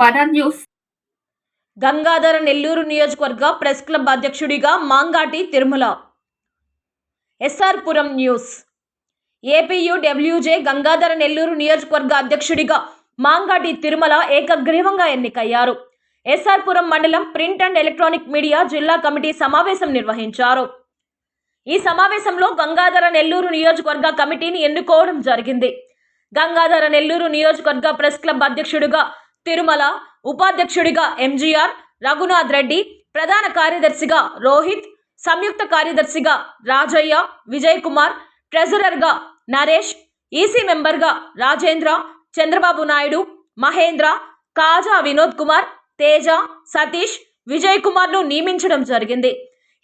బడా న్యూస్. గంగాధర నెల్లూరు నియోజకవర్గ press club అధ్యక్షుడిగా Mangati Tirumala. SR Puram news. APU WJ Gangadhara Nellore నియోజకవర్గ అధ్యక్షుడిగా మాంగాటి తిరుమల ఏకగ్రీవంగా ఎన్నికయ్యారు. ఎస్ఆర్ పురం మండలం ప్రింట్ అండ్ ఎలక్ట్రానిక్ మీడియా జిల్లా కమిటీ సమావేశం నిర్వహించారు. ఈ సమావేశంలో గంగాధర నెల్లూరు నియోజకవర్గ కమిటీని ఎన్నుకోవడం జరిగింది. గంగాధర నెల్లూరు నియోజకవర్గ ప్రెస్ క్లబ్ అధ్యక్షుడిగా తిరుమల ఉపాధ్యక్షుడిగా ఎంజీఆర్ రఘునాథ్ రెడ్డి ప్రధాన కార్యదర్శిగా రోహిత్ సంయుక్త కార్యదర్శిగా రాజయ్య విజయ్ కుమార్ ట్రెజరర్గా నరేష్ ఈసీ మెంబర్గా రాజేంద్ర చంద్రబాబు నాయుడు మహేంద్ర కాజా వినోద్ కుమార్ తేజ సతీష్ విజయ్ కుమార్ను నియమించడం జరిగింది.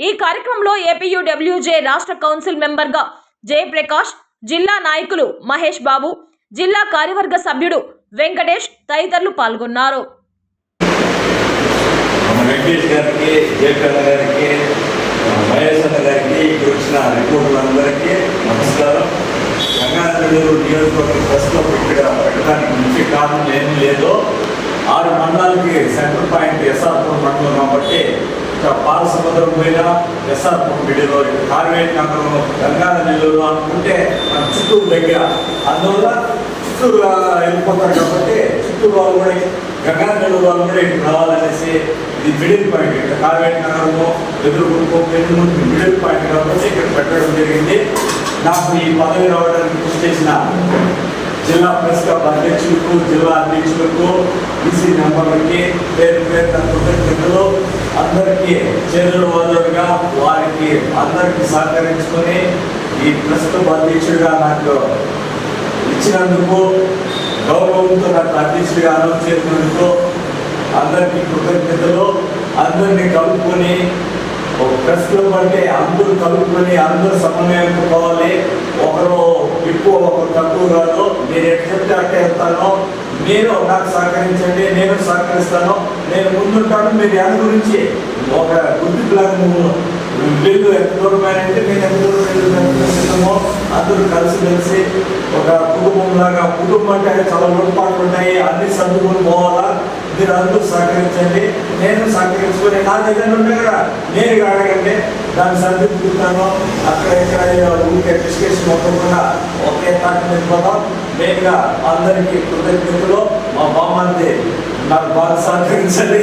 ఈ కార్యక్రమంలో ఏపీయూడబ్ల్యూజే రాష్ట్ర కౌన్సిల్ మెంబర్గా జయప్రకాష్ జిల్లా నాయకులు మహేష్ బాబు జిల్లా కార్యవర్గ సభ్యుడు వెంకటేష్ తదితరులు పాల్గొన్నారు. మన వెంకటేష్ గారికి జయకర్ గారికి మహేష్ అన్న గారికి ఇక్కడ వచ్చిన రిపోర్టులందరికీ నమస్కారం. గంగాధరుడు నియోజకవర్గ ప్రస్తుతం ఇక్కడ పెట్టడానికి ముఖ్య కారణం ఏమీ లేదు ఆరు మండలాలకి సెంటర్ పాయింట్ ఎస్ఆర్పురం మండలం కాబట్టి పాల పాలసముద్రం పోయినా ఎస్ఆర్పురం మిడిలో ఇక్కడ కార్వేట్ నగరం గంగాధర నెల్లూరు అనుకుంటే మన చుట్టూ దగ్గర. అందువల్ల చిత్తూరు వెళ్ళిపోతారు కాబట్టి చిత్తూరు వాళ్ళు కూడా గంగా వాళ్ళు కూడా ఇక్కడ రావాలనేసి ఇది మిడిల్ పాయింట్. ఇక్కడ కావేరి నగరము ఎదురుకుంటూ పెన్నుకుంటూ మిడిల్ పాయింట్ కాబట్టి ఇక్కడ పెట్టడం జరిగింది. నాకు ఈ పదవి రావడానికి కృషి చేసిన జిల్లా ప్రెస్ క్లబ్ అధ్యక్షులకు జిల్లా అధ్యక్షులకు ఈసీ మెంబర్లకి పేరు పేరు కృతజ్ఞతలు. అందరికీ చేదుడు వాదుడుగా వారికి అందరికీ సహకరించుకొని ఈ ప్రెస్ క్లబ్ అధ్యక్షుడిగా నాకు ఇచ్చినందుకు గౌరవంతో నాకు అధ్యక్షుడిగా అనౌన్స్ చేసినందుకు అందరికీ కృతజ్ఞతలు. అందరినీ కలుపుకొని ఒక ప్రెస్ క్లబ్ అంటే అందరూ కలుపుకొని అందరూ సమన్వయం పోవాలి ఒకరు ఎక్కువ ఒకరు తక్కువ కాదు. నేను ఎట్లా చెప్తే అట్టే వెళ్తాను మీరు నాకు సహకరించండి నేను సహకరిస్తాను. నేను ముందుంటాను. మీరు దాని గురించి ఒక గుర్తింపులాగా బిల్లు ఎంత దూరమైనంటే నేను ఎంత దూరం వెళ్తున్నామో అందరూ కలిసి కలిసి ఒక కుటుంబం లాగా కుటుంబం అంటే చాలా లోటుపాట్లు ఉంటాయి అన్ని సర్దుకొని పోవాలా? మీరు అందరూ సహకరించండి. నేను సహకరించుకొని నా దగ్గర ఉంటే కదా నేను అడగండి. దాన్ని సర్దుకుంటాను. అక్కడ ఇక్కడ ఊరికే డిస్కషన్ అవ్వకుండా ఒకే తాటి మీద మెయిన్గా అందరికీ కృతజ్ఞతలు. మా బామ్మంది నాకు బాగా సహకరించండి